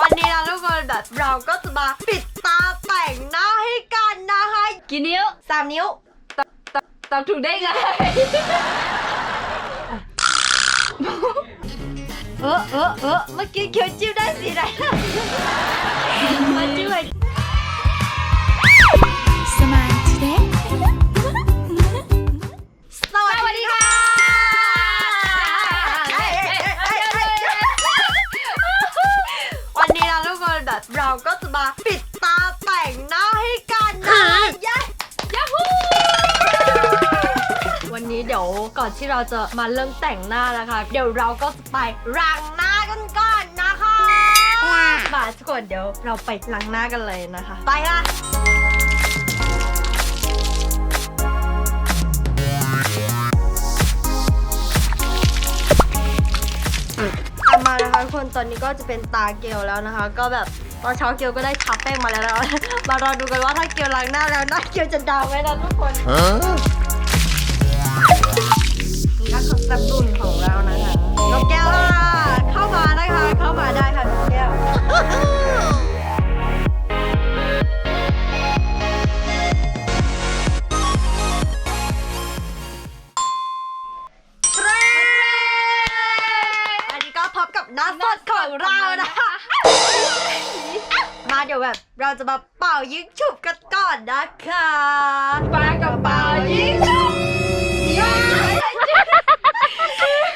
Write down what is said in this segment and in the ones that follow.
วันนี้นะทุกคนแบบเราก็จะมาปิดตาแต่งหน้าให้กันนะคะกี่นิ้วสามนิ้วตอบถูกได้ไง เออเออเออเมื่อกี้เคียวจิ้วได้สีไหนมาจิ้วไอ้ส ที่เราจะมาเริ่มแต่งหน้านะคะ เดี๋ยวเราก็จะไปล้างหน้ากันก่อนนะคะมาทุกคนเดี๋ยวเราไปล้างหน้ากันเลยนะคะ ไปค่ะมานะคะทุกคนตอนนี้ก็จะเป็นตาเกลแล้วนะคะ ก็แบบตอนเช้าเกลก็ได้ทับแป้งมาแล้วนะมารอดูกันว่าถ้าเกลล้างหน้าแล้วหน้าเกลจะดำไหมนะทุกคน นี่ก็คือสบู่ของเรานะคะนกแก้วค่ะเข้ามานะคะ เข้ามาได้ค่ะนกแก้วอันนี้ก็พบกับน้าสดของเรานะคะ มาเดี๋ยวแบบเราจะมาเป่ายิงฉุบกันก่อนนะคะปลากระเป๋ายิงฉุบ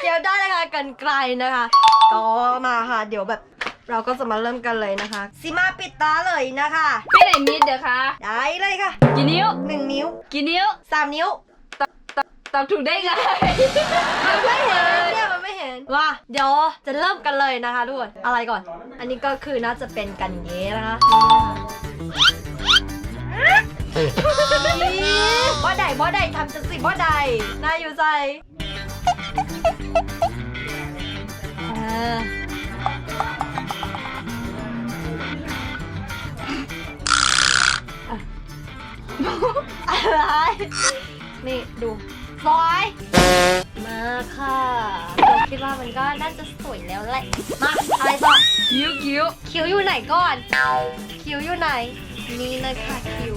เดี๋ยวได้เลยค่ะกันไกลนะคะก็มาค่ะ เดี๋ยวแบบเราก็จะมาเริ่มกันเลยนะคะซิมาปิดตาเลยนะคะไปไหนมิดเดี๋ยวคะได้เลยค่ะกี่นิ้วหนึ่งนิ้วกี่นิ้วสามนิ้วตอบถูกได้ไงมันไม่เห็นเนี่ยมันไม่เห็นว่าเดี๋ยวจะเริ่มกันเลยนะคะทุกคนอะไรก่อน อันนี้ก็คือน่าจะเป็นกันเย้นะคะ สิบ่ได้นายอยู่ใจเอออะไร นี่ดูสวยมาค่ะเราคิดว่ามันก็น่าจะสวยแล้วแหละ มาอะไรต่อคิ้วคิ้วคิ้วอยู่ไหนก่อน คิ้วอยู่ไหน นี่นะคะคิ้ว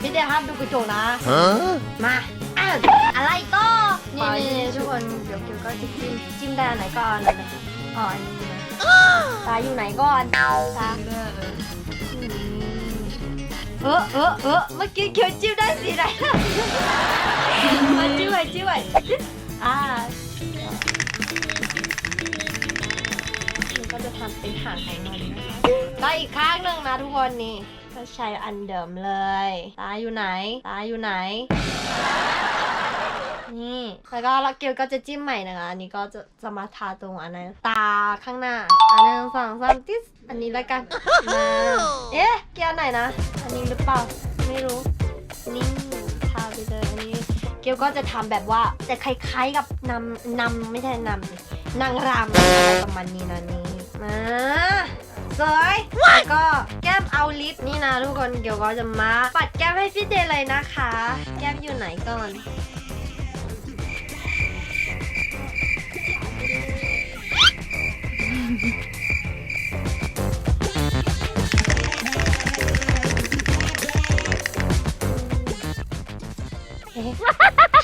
พี่เดียห้ามดูกระจกนะมาอะอะไรก็นี่นี่ทุกคนเดี๋ยวเดี๋ยวก็จะจิ้มจิ้มได้อันไหนก่อนอันไหนอ๋ออันนี้นะตาอยู่ไหนก่อนตาเออเออเออเมื่อกี้เคียวจิ้มได้สีไหน มาจิ้มไว้จิ้มไว้อ่า จะทำเป็นหางของมันนะคะก็อีกข้างหนึ่งนะทุกคนนี่ก็ใช้อันเดิมเลย ตาอยู่ไหน ตาอยู่ไหน นี่ แล้วก็ลักเกียวก็จะจิ้มใหม่นะคะ อันนี้ก็จะจะมาทาตรงอันนั้นตาข้างหน้า อันหนึ่งสองสามติสอันนี้แล้วกันมาเอ๊ะ เกียวไหนนะ อันนี้หรือเปล่า ไม่รู้ นี่ทาไปเลยอันนี้ เกียวก็จะทำแบบว่าจะคล้ายๆกับนำนำไม่ใช่นำสินางรำอะไรประมาณนี้นะนี่ มาสวยแล้วก็แก้มเอาลิปนี่นะทุกคนเกียวก็จะมา ปัดแก้มให้พี่เดย์เลยนะคะ แก้มอยู่ไหนก่อนเอ๊ะ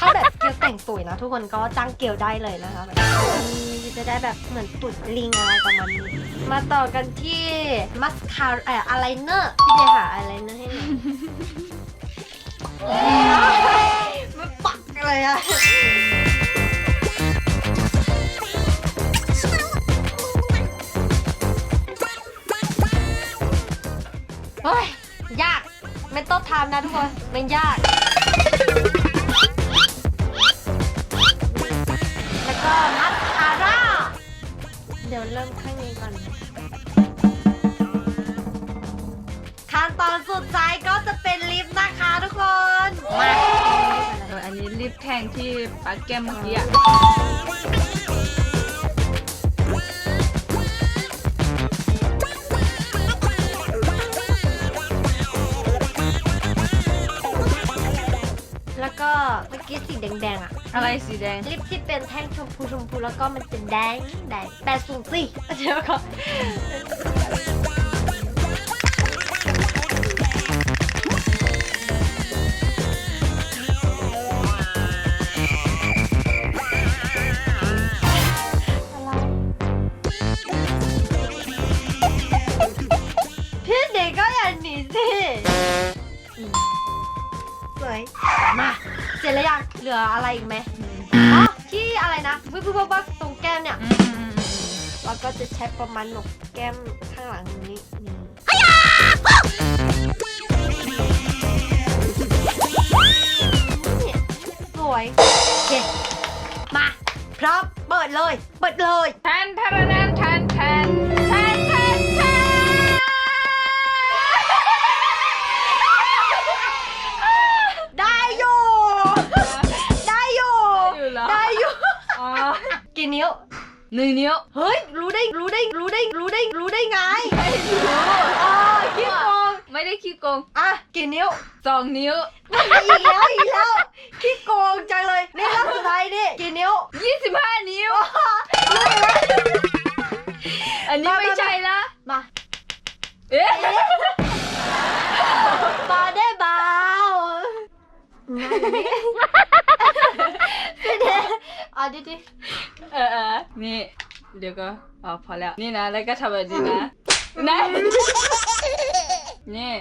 ถ้าแบบเกลแต่งสวยนะ ทุกคนก็จ้างเกลได้เลยนะคะ จะได้แบบเหมือนตุดลิงอะไรประมาณนี้ มาต่อกันที่มัสคาร่าเอ่ออะไรเนอร์พี่เดหาอะไรเนอร์ให้หน่อยมันปักอะไรอะเฮ้ย ยากไม่ต้องทำนะทุกคน มันยาก ยวเริ่มข้างนี้ก่อนขั้นตอนสุดท้ายก็จะเป็นลิฟต์นะคะทุกคนมาอันนี้รีบแทงที่ปากแก้มเมื่อกี้อะ เมื่อกี้สีแดงๆอะอะไรสีแดง ลิปที่เป็นแท่งชมพูชมพูแล้วก็มันเป็นแดงแดงแต่สูงสิเดี๋ยวก็ ร็จแล้วยังเหลืออะไรอีกไหมอ๋อที่อะไรนะวิบวิบวับวับตรงแก้มเนี่ยอืมอืมอืมอืมเราก็จะใช้ประมาณหนกแก้มข้างหลังนี้นี่เนี่ยสวยโอเคมาพร้อมเปิดเลย เปิดเลยแทนแทนแทนแทนแทน นิ้วหนึ่งนิ้ว เฮ้ย รู้ได้ รู้ได้ รู้ได้ รู้ได้ รู้ได้ไงไม่รู้อ๋อขี้โกง ไม่ได้ขี้โกง อะ กี่นิ้วสองนิ้วอีกแล้วอีกแล้วขี้โกงจังเลย นี่รอบสุดท้ายนี่กี่นิ้วยี่สิบห้านิ้วรู้ไหมอันนี้ไม่ใช่ละ มา เอ๊ะบาได้เบา นั่นนี่พี่เดเอาดิดิเออเออนี่ เดี๋ยวก็อ๋อพอแล้ว นี่นะ แล้วก็ทำแบบนี้นะนะนี่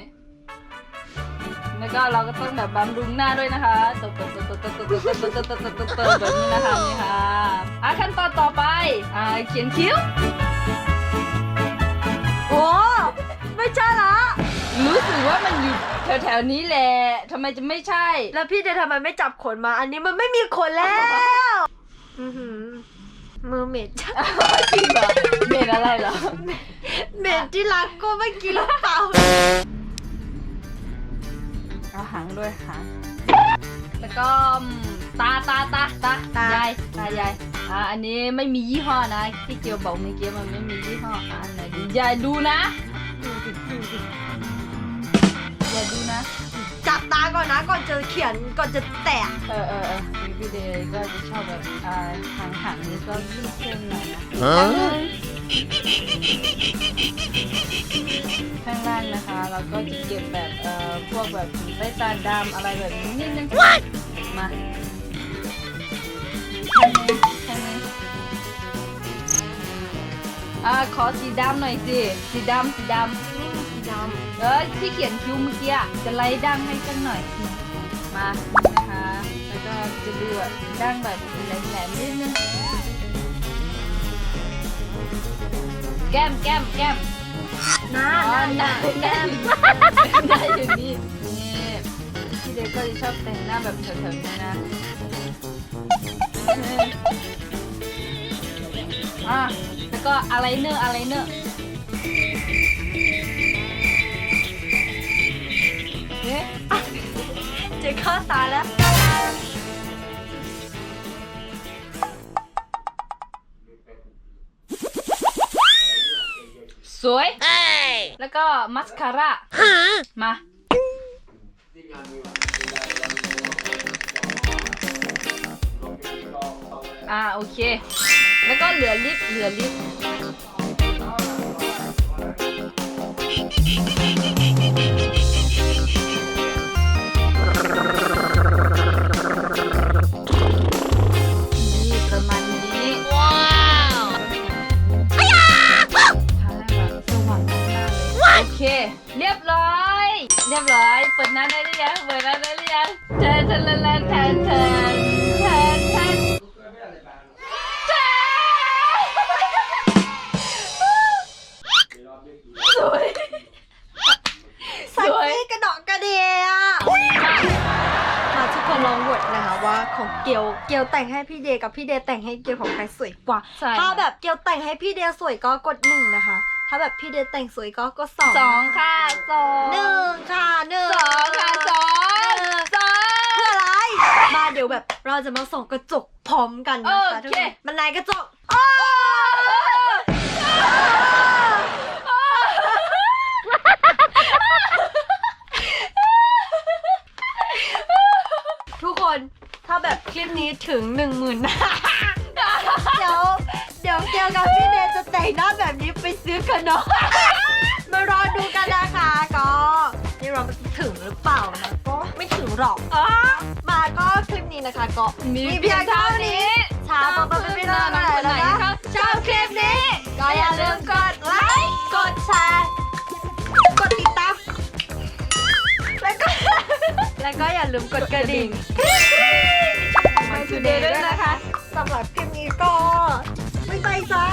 แล้วก็เราก็ต้องแบบบำรุงหน้าด้วยนะคะตบตบตบตบตบตบตบตบตบตบตบตบตบแบบนี้นะคะนี่ค่ะอะขั้นตอนต่อไปอ่าเขียนคิ้ว โอ้ไม่ใช่ละ รู้สึกว่ามันอยู่แถวๆนี้แหละทำไมจะไม่ใช่ แล้วพี่เดทำไมไม่จับขนมา อันนี้มันไม่มีขนแล้วอือหือมือเหม็นจังจริงเหรอเมนอะไรเหรอ เหม็นที่รักก็ไม่กินหรือเปล่าเอาหางด้วยหางแล้วก็ตาตาตาตาตายายตายายอ่าอันนี้ไม่มียี่ห้อนะที่เกียวบอกเมื่อกี้มันไม่มียี่ห้ออ่าไหนดูอย่าดูนะ ดูดิดูดิอย่าดู นะจับตาก่อนนะก่อนจะเขียนก่อนจะแตะเออเออเออมีพี่เดย์ก็จะชอบแบบอ่าหางหางนี้ก็เข้มๆหน่อยนะ ข้างล่างนะคะเราก็จะเก็บแบบเอ่อพวกแบบใต้ตาดำอะไรแบบนี้นิดนึงมาแค่นี้แค่นี้อ่าขอสีดำหน่อยสิ สีดำสีดไม่มีสีดำ เออที่เขียนคิ้วเมื่อกี้จะไล่ดั้งให้สักหน่อย มานะคะ แล้วก็จะดูแบบดั้งแบบแหลมๆนิดนึงแก้มแก้มแก้มำนะอ๋อนะได้นะได้ได้อยู่นี่นี่พี่เด็กก็จะชอบแต่งหน้าแบบแถวๆนี้นะอะแล้วก็อะไรเนอร์อะไรเนอร์ วย แล้วก็มัสคาร่า มา อ่า โอเค แล้วก็เหลือลิป เหลือลิป เค เรียบร้อย เรียบร้อย เปิดหน้าได้หรือยังเปิดหน้าได้หรือยังแทนแทนแทนแทนแทนแทนแทนสวยใส่ซี่กระดอกกระเดียมาทุกคนลองโหวตนะคะว่าของเกียวเกียวแต่งให้พี่เดย์กับพี่เดย์แต่งให้เกียวของใครสวยกว่า ใช่ ถ้าแบบเกียวแต่งให้พี่เดย์สวยก็กดหนึ่งนะ ถ้าแบบพี่เดย์แต่งสวยก็กดสองสองค่ะสองหนึ่งค่ะหนึ่งสองค่ะสองหนึ่งสองเพื่ออะไรมาเดี๋ยวแบบเราจะมาส่องกระจกพร้อมกันนะคะโอเคทุกคนมันไหนกระจกอ้าทุกคนถ้าแบบคลิปถึงหนึ่งหมื่นเดี๋ยวเดี๋ยวเกียวกับพี่เนยจะ แต่งหน้าแบบนี้ไปซื้อขนม มารอดูกันนะคะก็นี่เราถึงหรือเปล่านะก็ไม่ถึงหรอก อ๋อมาก็คลิปนี้นะคะก็มีเพียงเท่านี้ช้าปะปะไม่ได้อะไรแล้วนะชอบคลิปนี้ ก็อย่าลืมกดไลค์กดแชร์กดติดตามแล้วก็แล้วก็อย่าลืมกดกระดิ่ง My Today ด้วยนะคะสำหรับคลิปนี้ก็ ไม่ไปซ้า